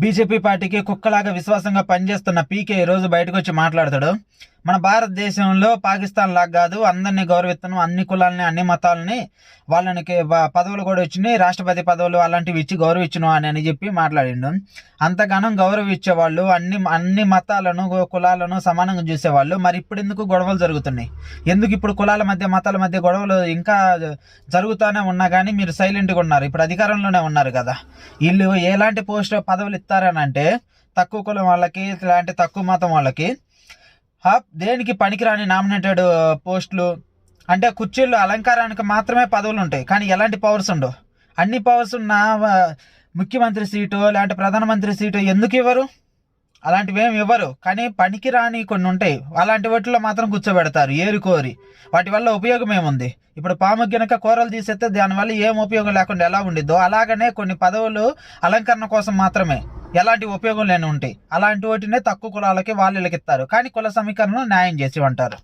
BJP పార్టీకి కుక్కలాగా విశ్వాసంగా పనిచేస్తున్న పీకే ఈరోజు రోజు బయటకు వచ్చి మాట్లాడతాడు. మన భారతదేశంలో పాకిస్తాన్ లాగా కాదు అందరినీ గౌరవిస్తున్నాం అన్ని కులాలని అన్ని మతాలని వాళ్ళకి పదవులు కూడా వచ్చినాయి రాష్ట్రపతి పదవులు అలాంటివి ఇచ్చి గౌరవించను అని అని చెప్పి మాట్లాడిండు. అంతగానం గౌరవించేవాళ్ళు అన్ని అన్ని మతాలను కులాలను సమానంగా చూసేవాళ్ళు. మరి ఇప్పుడు ఎందుకు గొడవలు జరుగుతున్నాయి? ఎందుకు ఇప్పుడు కులాల మధ్య మతాల మధ్య గొడవలు ఇంకా జరుగుతూనే ఉన్నా కానీ మీరు సైలెంట్గా ఉన్నారు. ఇప్పుడు అధికారంలోనే ఉన్నారు కదా. వీళ్ళు ఎలాంటి పోస్ట్ పదవులు ఇస్తారని అంటే తక్కువ కులం వాళ్ళకి ఇలాంటి తక్కువ మతం వాళ్ళకి దేనికి పనికిరాని నామినేటెడ్ పోస్టులు? అంటే కుర్చీలు అలంకారానికి మాత్రమే పదవులు ఉంటాయి కానీ ఎలాంటి పవర్స్ ఉండవు? అన్ని పవర్స్ ఉన్న ముఖ్యమంత్రి సీటు లేదంటే ప్రధానమంత్రి సీటు ఎందుకు ఇవ్వరు? అలాంటివి ఏమి ఇవ్వరు కానీ పనికిరాని కొన్ని ఉంటాయి. అలాంటి వాటిలో మాత్రం కూర్చోబెడతారు ఏరుకోరి. వాటి వల్ల ఉపయోగం ఏముంది? ఇప్పుడు పాము గనక కూరలు తీసేస్తే దానివల్ల ఏం ఉపయోగం లేకుండా ఎలా ఉండిద్దో? అలాగనే కొన్ని పదవులు అలంకరణ కోసం మాత్రమే. ఎలాంటి ఉపయోగం లేని ఉంటాయి. అలాంటి వాటినే తక్కువ కులాలకి వాళ్ళకి ఇస్తారు కానీ కుల సమీకరణను న్యాయం చేసి ఉంటారు.